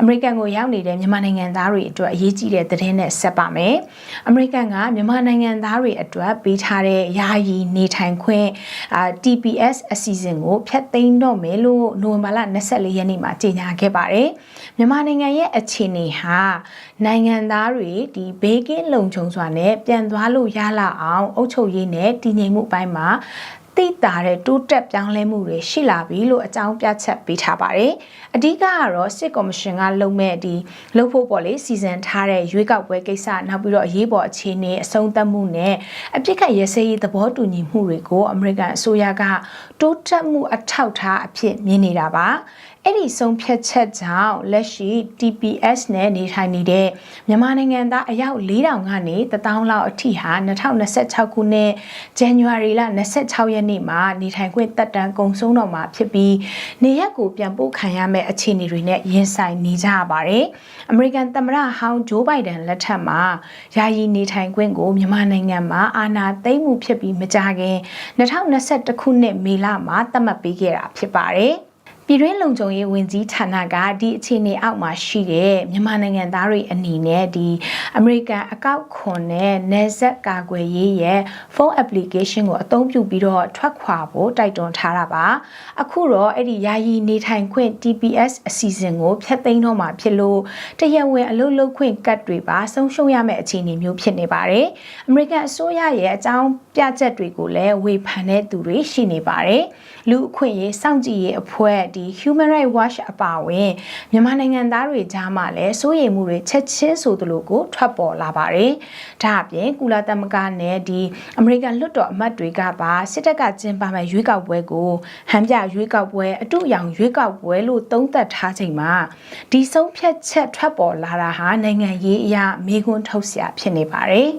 အမေရိကန်ကိုရောက်နေတဲ့မြန်မာနိုင်ငံသားတွေအတွက်အရေးကြီးတဲ့သတင်းနဲ့ဆက်ပါမယ်။အမေရိကန်ကမြန်မာနိုင်ငံသားတွေအတွက်ပေးထားတဲ့ယာယီနေထိုင်ခွင့်အာ TPS အစီအစဉ်ကိုဖျက်သိမ်းတော့မယ်လို့နိုဝင်ဘာလ24ရက်နေ့မှာကြေညာခဲ့ပါတယ်။မြန်မာနိုင်ငံရဲ့အခြေအနေဟာနိုင်ငံသားတွေဒီဘေးကင်းလုံခြုံစွာနဲ့ပြန်သွားလို့ရလာအောင်အုပ်ချုပ်ရေးနဲ့တည်ငြိမ်မှုအပိုင်းမှာ တိတာတဲ့တိုးတက်ပြောင်းလဲမှုတွေရှိလာပြီလို့အကြောင်းပြချက်ပေးထားပါတယ်။အဓိကကတော့စစ်ကော်မရှင်ကလုပ်မဲ့ဒီလှုပ်ဖို့ပေါ့လေစီစဉ်ထားတဲ့ရွေးကောက်ပွဲကိစ္စနောက်ပြီးတော့အရေးပေါ်အခြေအနေအဆုံးသတ်မှုနဲ့အပြစ်ခတ်ရစရေးသဘောတူညီမှုတွေကိုအမေရိကန်အစိုးရကတိုးတက်မှုအထောက်ထားအဖြစ်မြင်နေတာပါ။အဲ့ဒီဆုံးဖြတ်ချက်ကြောင့်လက်ရှိ TPS နဲ့နေထိုင်နေတဲ့မြန်မာနိုင်ငံသားအယောက်4000ကနေ1000လောက်အထိဟာ2026ခုနှစ်ဇန်နဝါရီလ26ရက်နေ့မှာနေထိုင်ခွင့်တက်တန်းကုန်ဆုံးတော့မှာဖြစ်ပြီးနေရက်ကိုပြန်ပို့ခံရမယ့်အခြေအနေတွေနဲ့ရင်ဆိုင်နေကြရပါတယ်။အမေရိကန်သမ္မတဟောင်းဂျိုးဘိုင်ဒန်လက်ထက်မှာယာယီနေထိုင်ခွင့်ကိုမြန်မာနိုင်ငံမှာအာဏာသိမ်းမှုဖြစ်ပြီးမကြခင်2021ခုနှစ်မေလမှာသတ်မှတ်ပေးခဲ့တာဖြစ်ပါတယ်။ ပြည်တွင်းလုံခြုံရေးဝန်ကြီးဌာနကဒီအခြေအနေအောက်မှာရှိတဲ့မြန်မာနိုင်ငံသားတွေအနေနဲ့ဒီအမေရိကန်အကောက်ခွန်နဲ့နေဆက်ကာကွယ်ရေးရဲ့ဖုန်း application ကိုအသုံးပြုပြီးတော့ထွက်ခွာဖို့တိုက်တွန်းထားတာပါအခုတော့အဲ့ဒီယာယီနေထိုင်ခွင့် TPS အစီအစဉ်ကိုဖျက်သိမ်းတော့မှာဖြစ်လို့တရက်ဝင်အလုပ်လုပ်ခွင့်ကတ်တွေပါဆုံးရှုံးရမယ့်အခြေအနေမျိုးဖြစ်နေပါတယ်အမေရိကန်အစိုးရရဲ့အကြောင်းပြချက်တွေကိုလည်းဝေဖန်တဲ့သူတွေရှိနေပါတယ်လူအခွင့်အရေးစောင့်ကြည့်ရေးအဖွဲ့ဒီ Human Rights Watch အပါအဝင်မြန်မာနိုင်ငံသားတွေကြားမှာလည်းစိုးရိမ်မှုတွေချက်ချင်းဆိုသလိုကိုထွက်ပေါ်လာပါတယ်။ဒါအပြင်ကုလသမဂ္ဂနဲ့ဒီအမေရိကန်လွှတ်တော်အမတ်တွေကပါစစ်တပ်ကကျင်းပမဲ့ရွေးကောက်ပွဲကိုဟန်ပြရွေးကောက်ပွဲအတူရောင်ရွေးကောက်ပွဲလို့သုံးသပ်ထားချိန်မှာဒီဆုံးဖြတ်ချက်ထွက်ပေါ်လာတာဟာနိုင်ငံရေးအရာမေးခွန်းထုတ်စရာဖြစ်နေပါတယ်။